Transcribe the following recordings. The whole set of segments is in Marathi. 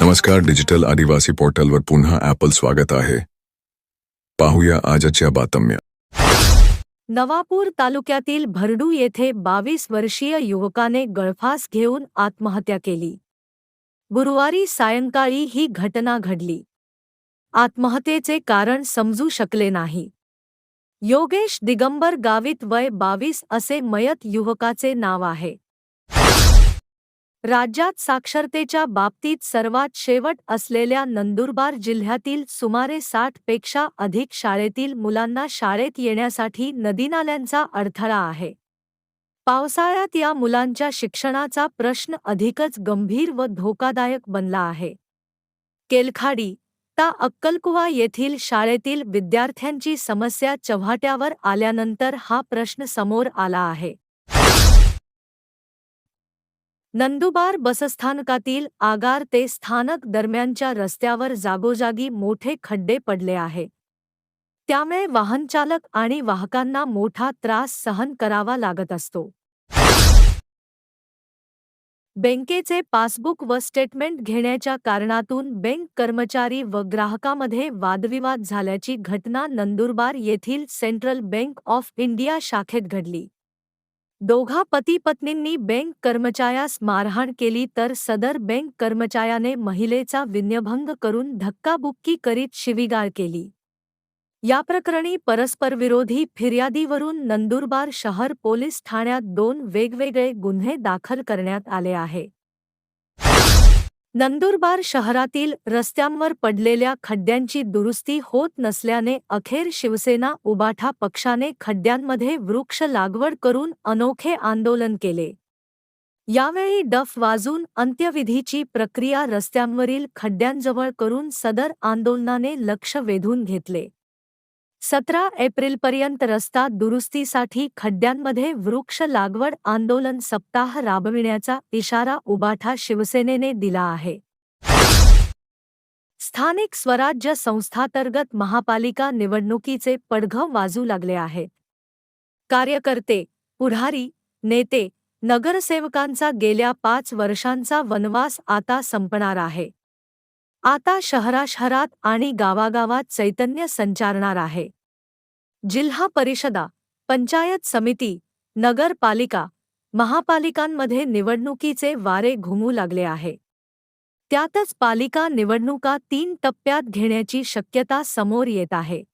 नमस्कार डिजिटल आदिवासी पोर्टलवर पुन्हा ॲपल स्वागत आहे. पाहूया आजच्या बातम्या. नवापूर तालुक्यातील भरडू येथे बावीस वर्षीय युवकाने गळफास घेऊन आत्महत्या केली. गुरुवारी सायंकाळी ही घटना घडली. आत्महत्येचे कारण समजू शकले नाही. योगेश दिगंबर गावित वय बावीस असे मयत युवकाचे नाव आहे. राज्यात साक्षरतेच्या बाबतीत सर्वात शेवट असलेल्या नंदुरबार जिल्ह्यातील सुमारे साठपेक्षा अधिक शाळेतील मुलांना शाळेत येण्यासाठी नदीनाल्यांचा अडथळा आहे. पावसाळ्यात या मुलांच्या शिक्षणाचा प्रश्न अधिकच गंभीर व धोकादायक बनला आहे. केलखाडी ता अक्कलकुवा येथील शाळेतील विद्यार्थ्यांची समस्या चव्हाट्यावर आल्यानंतर हा प्रश्न समोर आला आहे. नंदुबार बसस्थानकातील आगार ते स्थानक दरम्यानच्या रस्त्यावर जागोजागी मोठे खड्डे पडले आहे. त्यामुळे वाहनचालक आणि वाहकांना मोठा त्रास सहन करावा लागत असतो. बँकेचे पासबुक व स्टेटमेंट घेण्याच्या कारणातून बँक कर्मचारी व ग्राहकामध्ये वादविवाद झाल्याची घटना नंदुरबार येथील सेंट्रल बँक ऑफ इंडिया शाखेत घडली. दोघा पती पत्नींनी बँक कर्मचाऱ्यास मारहाण केली तर सदर बँक कर्मचाऱ्याने महिलेचा विनयभंग करून धक्काबुक्की करीत शिवीगाळ केली. याप्रकरणी परस्परविरोधी फिर्यादीवरून नंदुरबार शहर पोलीस ठाण्यात दोन वेगवेगळे गुन्हे दाखल करण्यात आले आहे. नंदुरबार शहरातील रस्त्यांवर पडलेल्या खड्ड्यांची दुरुस्ती होत नसल्याने अखेर शिवसेना उबाठा पक्षाने खड्ड्यांमध्ये वृक्ष लागवड करून अनोखे आंदोलन केले. यावेळी डफ वाजून अंत्यविधीची प्रक्रिया रस्त्यांवरील खड्ड्यांजवळ करून सदर आंदोलनाने लक्ष वेधून घेतले. सतरा एप्रिलपर्यंत रस्ता दुरुस्तीसाठी खड्ड्यांमध्ये वृक्ष लागवड आंदोलन सप्ताह राबविण्याचा इशारा उबाठा शिवसेनेने दिला आहे. स्थानिक स्वराज्य संस्थांतर्गत महापालिका निवडणुकीचे पडघव वाजू लागले आहेत कार्यकर्ते पुढारी नेते नगरसेवकांचा गेल्या पाच वर्षांचा वनवास आता संपणार आहे. आता शहराशहरात आणि गावागावात चैतन्य संचारणार आहे. जिल्हा परिषदा पंचायत समिती नगरपालिका महापालिकांमध्ये निवडणुकीचे वारे घुमू लागले आहे. त्यातच पालिका निवडणुका तीन टप्प्यात घेण्याची शक्यता समोर येत आहे.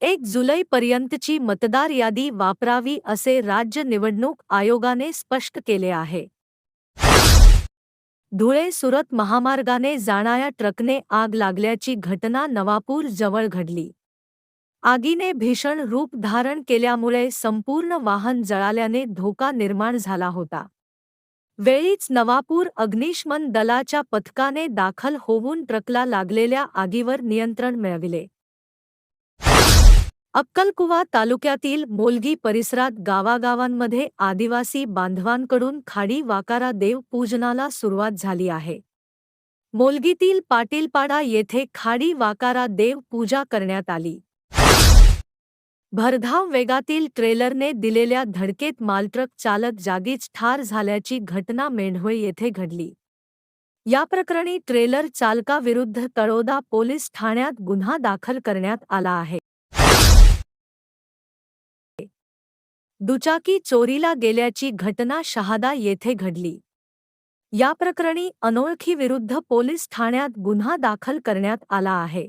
एक जुलैपर्यंतची मतदार यादी वापरावी असे राज्य निवडणूक आयोगाने स्पष्ट केले आहे. धुळे सुरत महामार्गाने जाणाऱ्या ट्रकने आग लागल्याची घटना नवापूर जवळ घडली. आगीने भीषण रूप धारण केल्यामुळे संपूर्ण वाहन जळाल्याने धोका निर्माण झाला होता. वेळीच नवापूर अग्निशमन दलाच्या पथकाने दाखल होऊन ट्रकला लागलेल्या आगीवर नियंत्रण मिळविले. अक्कलकुवा तालुक्यातील मोलगी परिसरात गावागावांमध्ये आदिवासी बांधवांकडून खाडी वाकारा देव पूजनाला सुरुवात झाली आहे. मोलगीतील पाटीलपाडा येथे खाडी वाकारा देव पूजा करण्यात आली. भरधाव वेगातील ट्रेलरने दिलेल्या धडकेत मालट्रक चालक जागीच ठार झाल्याची घटना मेंढवे येथे घडली. या प्रकरणी ट्रेलर चालकाविरुद्ध तळोदा पोलीस ठाण्यात गुन्हा दाखल करण्यात आला आहे. दुचाकी चोरीला गेल्याची घटना शहादा येथे घडली. या प्रकरणी अनोळखीविरुद्ध पोलीस ठाण्यात गुन्हा दाखल करण्यात आला आहे.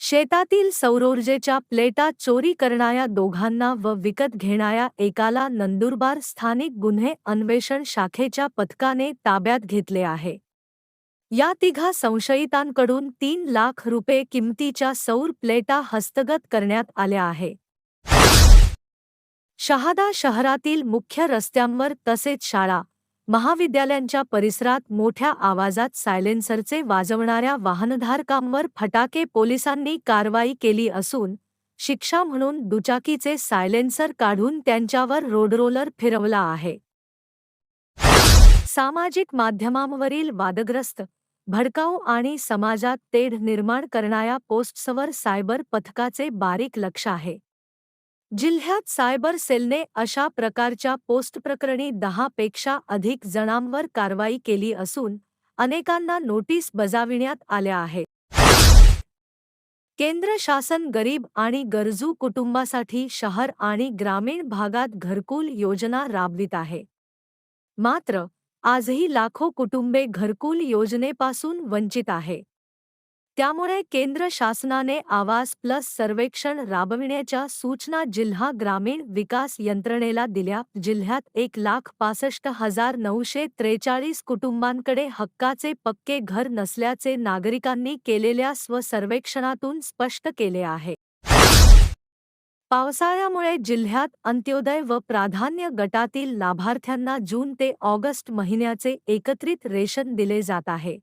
शेतातील सौरोर्जेच्या प्लेटा चोरी करणाऱ्या दोघांना व विकत घेणाऱ्या एकाला नंदुरबार स्थानिक गुन्हे अन्वेषण शाखेच्या पथकाने ताब्यात घेतले आहे. या तिघा संशयितांकडून तीन लाख रुपये किमतीच्या सौर प्लेटा हस्तगत करण्यात आल्या आहे. शहादा शहरातील मुख्य रस्त्यांवर तसेच शाळा महाविद्यालयांच्या परिसरात मोठ्या आवाजात सायलेन्सरचे वाजवणाऱ्या वाहनधारकांवर फटाके पोलिसांनी कारवाई केली असून शिक्षा म्हणून दुचाकीचे सायलेन्सर काढून त्यांच्यावर रोडरोलर फिरवला आहे. सामाजिक माध्यमांवरील वादग्रस्त भडकाऊ आणि समाजात तेढ निर्माण करणाऱ्या पोस्ट्सवर सायबर पथकाचे बारीक लक्ष आहे. जिल्ह्यात सायबर सेलने अशा प्रकारच्या पोस्ट प्रकरणी दहा पेक्षा अधिक जणांवर कारवाई केली असून अनेकांना नोटीस बजाविण्यात आल्या आहेत. केंद्र शासन गरीब आणि गरजू कुटुंबासाठी शहर आणि ग्रामीण भागात घरकुल योजना राबवित आहे. मात्र आजही लाखो कुटुंबे घरकुल योजनेपासून वंचित आहे. त्यामुळे केंद्र शासनाने आवास प्लस सर्वेक्षण राबविण्याच्या सूचना जिल्हा ग्रामीण विकास यंत्रणेला दिल्या. जिल्ह्यात एक लाख पासष्ट हजार नऊशे त्रेचाळीस कुटुंबांकडे हक्काचे पक्के घर नसल्याचे नागरिकांनी केलेल्या स्वसर्वेक्षणातून स्पष्ट केले आहे. पावसाळ्यामुळे जिल्ह्यात अंत्योदय व प्राधान्य गटातील लाभार्थ्यांना जून ते ऑगस्ट महिन्याचे एकत्रित रेशन दिले जात आहे.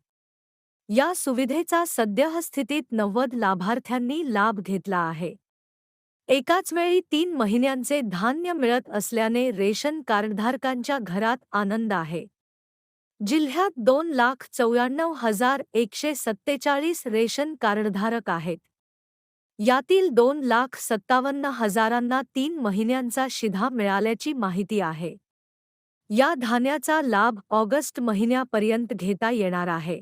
या सुविधेचा सद्यस्थितीत नव्वद लाभार्थ्यांनी लाभ घेतला आहे. एकाच वेळी तीन महिन्यांचे धान्य मिळत असल्याने रेशन कार्डधारकांच्या घरात आनंद आहे. जिल्ह्यात दोन लाख चौऱ्याण्णव हजार एकशे सत्तेचाळीस रेशन कार्डधारक आहेत. यातील दोन लाख सत्तावन्न हजारांना तीन महिन्यांचा शिधा मिळाल्याची माहिती आहे. या धान्याचा लाभ ऑगस्ट महिन्यापर्यंत घेता येणार आहे.